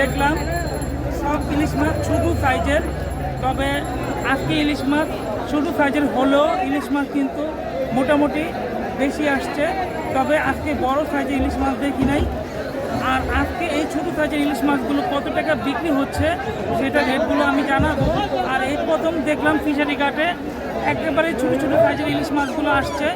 দেখলাম, সব ইলিশ মাছ ছোট সাইজের, তবে আজকে ইলিশ মাছ ছোট সাইজের হলেও ইলিশ মাছ কিন্তু মোটামুটি বেশি আসছে। তবে আজকে বড় সাইজের ইলিশ মাছ দেখি নাই। আর আজকে এই ছোট সাইজের ইলিশ মাছগুলো কত টাকা বিক্রি হচ্ছে, সেটা রেটগুলো আমি জানাব। আর এই প্রথম দেখলাম ফিশারি ঘাটে, একেবারে ছোটো ছোটো সাইজের ইলিশ মাছগুলো আসছে।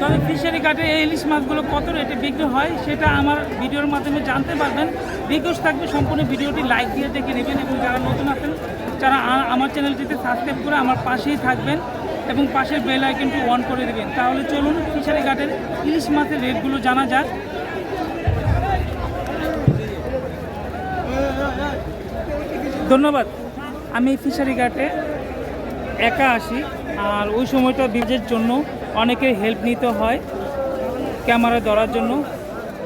তবে ফিশারি ঘাটে এই ইলিশ মাছগুলো কত রেটে বিক্রি হয় সেটা আমার ভিডিওর মাধ্যমে জানতে পারবেন। রিকোয়েস্ট থাকবে সম্পূর্ণ ভিডিওটি লাইক দিয়ে দেখে নেবেন এবং যারা নতুন আছেন যারা আমার চ্যানেলটিতে সাবস্ক্রাইব করে আমার পাশেই থাকবেন এবং পাশের বেল আইকনটি অন করে দেবেন। তাহলে চলুন ফিশারি ঘাটের ইলিশ মাছের রেটগুলো জানা যাক। ধন্যবাদ। আমি ফিশারি ঘাটে একা আসি, আর ওই সময়টা বীজের জন্য অনেকের হেল্প নিতে হয় ক্যামেরা ধরার জন্য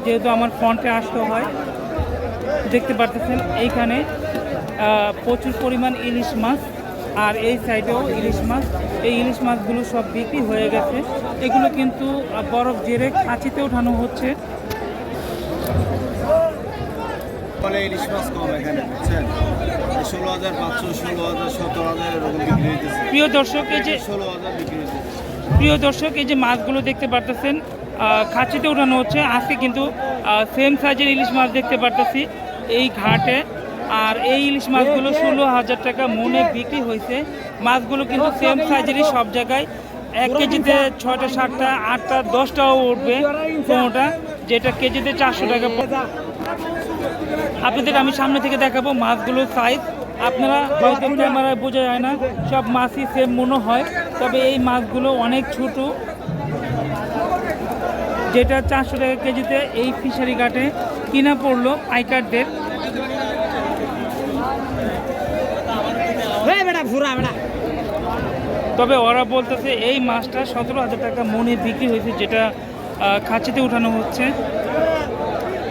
যেহেতু আমার ফ্রন্টে আসতে হয়। দেখতে পারতেছেন এইখানে প্রচুর পরিমাণ ইলিশ মাছ আর এই সাইডেও ইলিশ মাছ। এই ইলিশ মাছগুলো সব বিক্রি হয়ে গেছে। এগুলো কিন্তু বরফ জেরে খাঁচিতে ওঠানো হচ্ছে। ফলে ইলিশ মাছ কম এখানে বুঝছেন? ষোলো হাজার পাঁচশো ষোলো হাজার সতেরো হাজার এরকম বিক্রি হইতেছে। প্রিয় দর্শক এই যে ষোলো হাজার বিক্রি হইতেছে। প্রিয় দর্শক, এই যে মাছগুলো দেখতে পারতেছেন খাঁচিতে ওঠানো হচ্ছে। আজকে কিন্তু সেম সাইজের ইলিশ মাছ দেখতে পারতেছি এই ঘাটে। আর এই ইলিশ মাছগুলো ষোলো হাজার টাকা মনে বিক্রি হয়েছে। মাছগুলো কিন্তু সেম সাইজেরই সব জায়গায়। এক কেজিতে ছয়টা, সাতটা, আটটা, দশটাও উঠবে কোনোটা, যেটা কেজিতে চারশো টাকা আপনাদের আমি সামনে থেকে দেখাবো মাছগুলোর সাইজ আপনারা ক্যামেরায় বোঝা যায় না, সব মাছই সেম মনে হয়। তবে এই মাছগুলো অনেক ছোট। যেটা চারশো টাকা কেজিতে এই ফিশারি ঘাটে কিনা পড়ল পাইকারদের তবে ওরা বলতেছে এই মাছটা সতেরো হাজার টাকা মনে বিক্রি হয়েছে যেটা খাঁচিতে উঠানো হচ্ছে।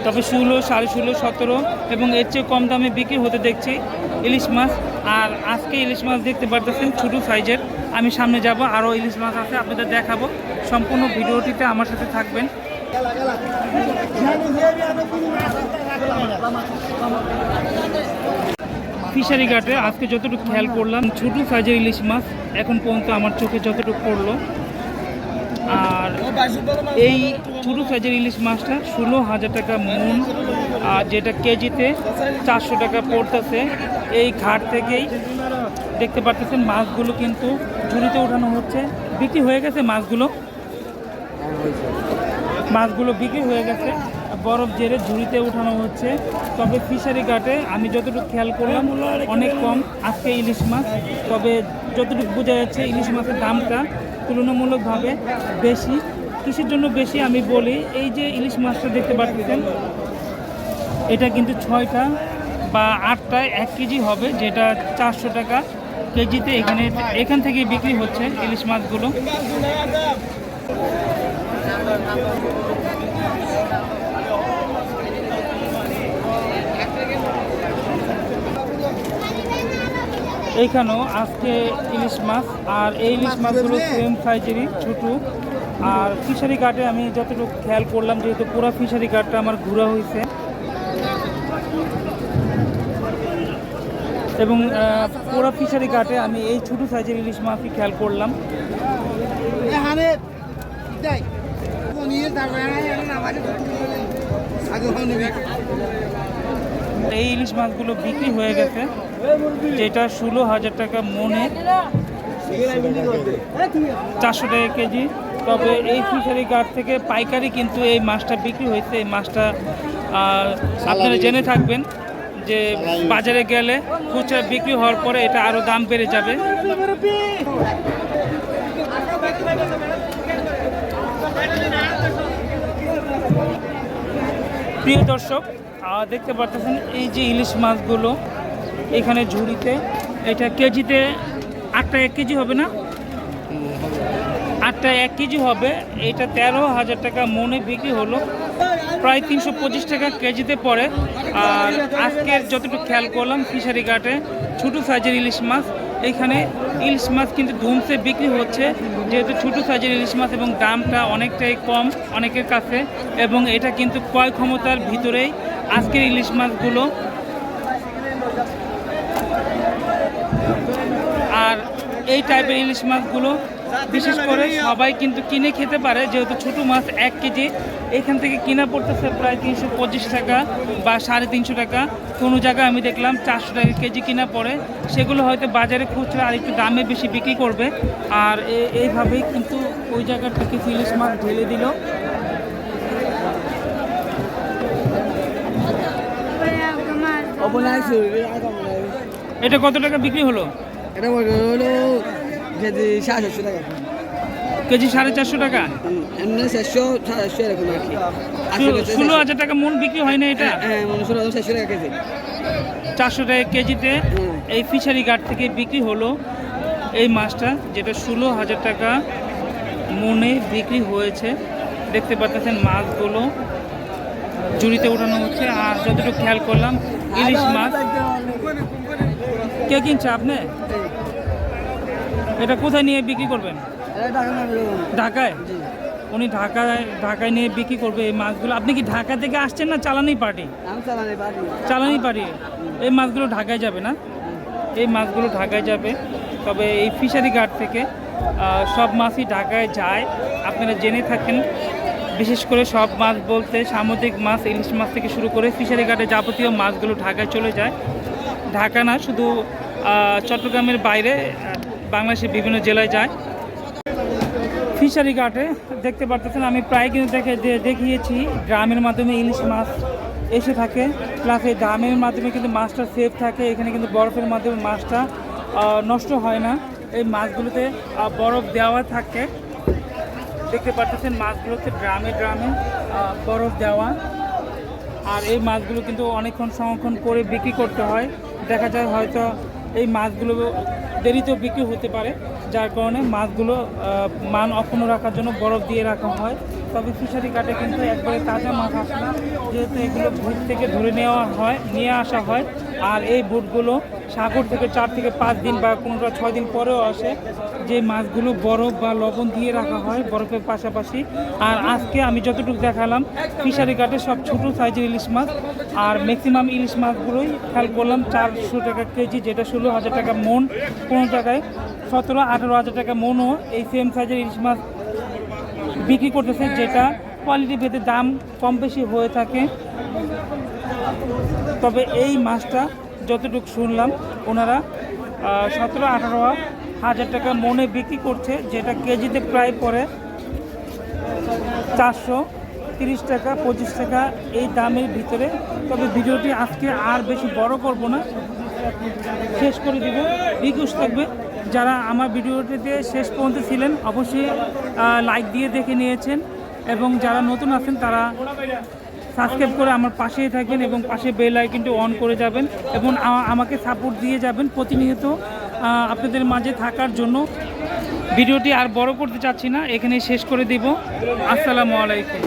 তবে ষোলো সাড়ে ষোলো সতেরো এবং এর চেয়ে কম দামে বিক্রি হতে দেখছি ইলিশ মাছ। আর আজকে ইলিশ মাছ দেখতে পারতেছেন ছোটো সাইজের। আমি সামনে যাব, আরও ইলিশ মাছ আছে, আপনাদের দেখাবো। সম্পূর্ণ ভিডিওটিতে আমার সাথে থাকবেন। ফিশারি ঘাটে আজকে যতটুকু খেয়াল করলাম, ছোটো সাইজের ইলিশ মাছ এখন পর্যন্ত আমার চোখে যতটুকু পড়ল। আর এই ছোটো সাইজের ইলিশ মাছটা ষোলো হাজার টাকা মন, আর যেটা কেজিতে চারশো টাকা পড়তেছে। এই ঘাট থেকেই দেখতে পাচ্ছেন মাছগুলো কিন্তু ঝুড়িতে ওঠানো হচ্ছে। বিক্রি হয়ে গেছে মাছগুলো। মাছগুলো বিক্রি হয়ে গেছে। বরফ জেরে ঝুড়িতে উঠানো হচ্ছে। তবে ফিশারি ঘাটে আমি যতটুকু খেয়াল করলাম, অনেক কম। আজকে ইলিশ মাছ। তবে যতটুকু বোঝা যাচ্ছে, ইলিশ মাছের দামটা তুলনামূলকভাবে বেশি। কিসের জন্য বেশি আমি বলি, এই যে ইলিশ মাছটা দেখতে পাচ্ছেন, এটা কিন্তু ছয়টা বা আটটায় এক কেজি হবে, যেটা চারশো টাকা। কেজিতে এখানে এখান থেকে বিক্রি হচ্ছে ইলিশ মাছগুলো। এইখানেও আজকে ইলিশ মাছ, আর এই ইলিশ মাছগুলো সেম সাইজেরই, ছোটো। আর ফিশারি ঘাটে আমি যতটুকু খেয়াল করলাম, যেহেতু পুরো ফিশারি ঘাটটা আমার ঘোরা হয়েছে। এবং পোড়া ফিশারি ঘাটে আমি এই ছোটো সাইজের ইলিশ মাছই খেয়াল করলাম। এই ইলিশ মাছগুলো বিক্রি হয়ে গেছে যেটা ষোলো হাজার টাকা মনে। চারশো টাকা কেজি। তবে এই ফিশারি ঘাট থেকে পাইকারি কিন্তু এই মাছটা বিক্রি হয়েছে। এই মাছটা আপনারা জেনে থাকবেন। যে বাজারে গেলে খুচরা বিক্রি হওয়ার পরে এটা আরও দাম বেড়ে যাবে। প্রিয় দর্শক দেখতে পাচ্ছেন এই যে ইলিশ মাছগুলো এখানে ঝুড়িতে। এটা কেজিতে আটটা এক কেজি হবে না? আটটা এক কেজি হবে। এটা তেরো হাজার টাকা মনে বিক্রি হলো। প্রায় তিনশো পঁচিশ টাকা কেজিতে পড়ে। আর আজকের যতটুকু খেয়াল করলাম, ফিশারি ঘাটে ছোটো সাইজের ইলিশ মাছ। এখানে ইলিশ মাছ কিন্তু ধুমসে বিক্রি হচ্ছে, যেহেতু ছোটো সাইজের ইলিশ মাছ এবং দামটা অনেকটাই কম অনেকের কাছে। এবং এটা কিন্তু ক্রয় ক্ষমতার ভিতরেই আজকের ইলিশ মাছগুলো। আর এই টাইপের ইলিশ মাছগুলো বিশেষ করে সবাই কিন্তু কিনে খেতে পারে যেহেতু ছোটো মাছ এক কেজি। এখান থেকে কিনা পড়তেছে প্রায় তিনশো পঁচিশ টাকা বা সাড়ে তিনশো টাকা। কোনো জায়গায় আমি দেখলাম চারশো টাকা কেজি কিনা পড়ে। সেগুলো হয়তো বাজারে খুচরা আর একটু দামে বেশি বিক্রি করবে। আর এইভাবেই কিন্তু ওই জায়গার থেকে ইলিশ মাছ ঢেলে দিল। এটা কত টাকা বিক্রি হলো? এটা হলো কেজি সাড়ে চারশো টাকা। কেজি সাড়ে চারশো টাকা? এমনি চারশো সাড়ে চারশো এরকম আর কি। ষোলো- হাজার টাকা মন বিক্রি হয় না এটা? হ্যাঁ মানে ষোলো হাজার চারশো টাকা কেজি। চারশো টাকা কেজিতে? এই ফিশারি ঘাট থেকে বিক্রি হলো এই মাছটা যেটা ষোলো হাজার টাকা মনে বিক্রি হয়েছে। দেখতে পাচ্ছেন মাছগুলো জুড়িতে ওঠানো হচ্ছে। আর যতটুকু খেয়াল করলাম ইলিশ মাছ। কে কিনছে আপনি? এটা কোথায় নিয়ে বিক্রি করবেন? ঢাকায় উনি ঢাকায় ঢাকায় নিয়ে বিক্রি করবে এই মাছগুলো। আপনি কি ঢাকা থেকে আসছেন না চালানি পার্টি? চালানি পারি চালানি পারি এই মাছগুলো ঢাকায় যাবে না? এই মাছগুলো ঢাকায় যাবে। তবে এই ফিশারি ঘাট থেকে সব মাছই ঢাকায় যায়। আপনারা জেনে থাকেন। বিশেষ করে সব মাছ বলতে সামুদ্রিক মাছ ইলিশ মাছ থেকে শুরু করে ফিশারি ঘাটে যাবতীয় মাছগুলো ঢাকায় চলে যায়। ঢাকা না শুধু চট্টগ্রামের বাইরে বাংলাদেশের বিভিন্ন জেলায় যায়। ফিশারি ঘাটে দেখতে পারতেছেন আমি প্রায় কিন্তু দেখে দেখিয়েছি গ্রামের মাধ্যমে ইলিশ মাছ এসে থাকে প্লাস এই দামের মাধ্যমে কিন্তু মাছটা সেফ থাকে এখানে কিন্তু বরফের মাধ্যমে মাছটা নষ্ট হয় না। এই মাছগুলোতে বরফ দেওয়া থাকে। দেখতে পারতেছেন মাছগুলোতে গ্রামে গ্রামে আহ, বরফ দেওয়া। আর এই মাছগুলো কিন্তু অনেকক্ষণ সংরক্ষণ করে বিক্রি করতে হয়। দেখা যায় হয়তো এই মাছগুলো দেরিতেও বিক্রি হতে পারে, যার কারণে মাছগুলো মান অক্ষুণ্ণ রাখার জন্য বরফ দিয়ে রাখা হয়। তবে ফিশারি কাটে কিন্তু একবারে তাজা মাছ আসে না, যেহেতু এগুলো ভুট থেকে ধরে নেওয়া হয়, নিয়ে আসা হয়। আর এই বুটগুলো সাগর থেকে চার থেকে পাঁচ দিন বা কোনোটা ছয় দিন পরেও আসে। যে মাছগুলো বরফ বা লবণ দিয়ে রাখা হয় বরফের পাশাপাশি। আর আজকে আমি যতটুকু দেখালাম, ফিশারি কাটে সব ছোটো সাইজের ইলিশ মাছ। আর ম্যাক্সিমাম ইলিশ মাছগুলোই খেয়াল করলাম, চারশো টাকা কেজি, যেটা ষোলো হাজার টাকা মন কোনো জায়গায় সতেরো, আঠেরো হাজার টাকা মনও এই সেম সাইজের ইলিশ মাছ বিক্রি করতেছে, যেটা কোয়ালিটি ভেদে দাম কম বেশি হয়ে থাকে। তবে এই মাছটা যতটুকু শুনলাম, ওনারা সতেরো, আঠারো হাজার টাকা মনে বিক্রি করছে, যেটা কেজিতে প্রায় পড়ে চারশো তিরিশ টাকা, পঁচিশ টাকা এই দামের ভিতরে। তবে ভিডিওটি আজকে আর বেশি বড় করব না। শেষ করে দিব। রিকোয়েস্ট থাকবে, যারা আমার ভিডিওটিতে শেষ পর্যন্ত ছিলেন, অবশ্যই লাইক দিয়ে দেখে নিয়েছেন। এবং যারা নতুন আছেন, তারা সাবস্ক্রাইব করে আমার পাশেই থাকবেন এবং পাশে বেল আইকনটি অন করে যাবেন এবং আমাকে সাপোর্ট দিয়ে যাবেন প্রতিনিয়ত আপনাদের মাঝে থাকার জন্য। ভিডিওটি আর বড় করতে চাচ্ছি না এখানে শেষ করে দিব। আসসালামু আলাইকুম।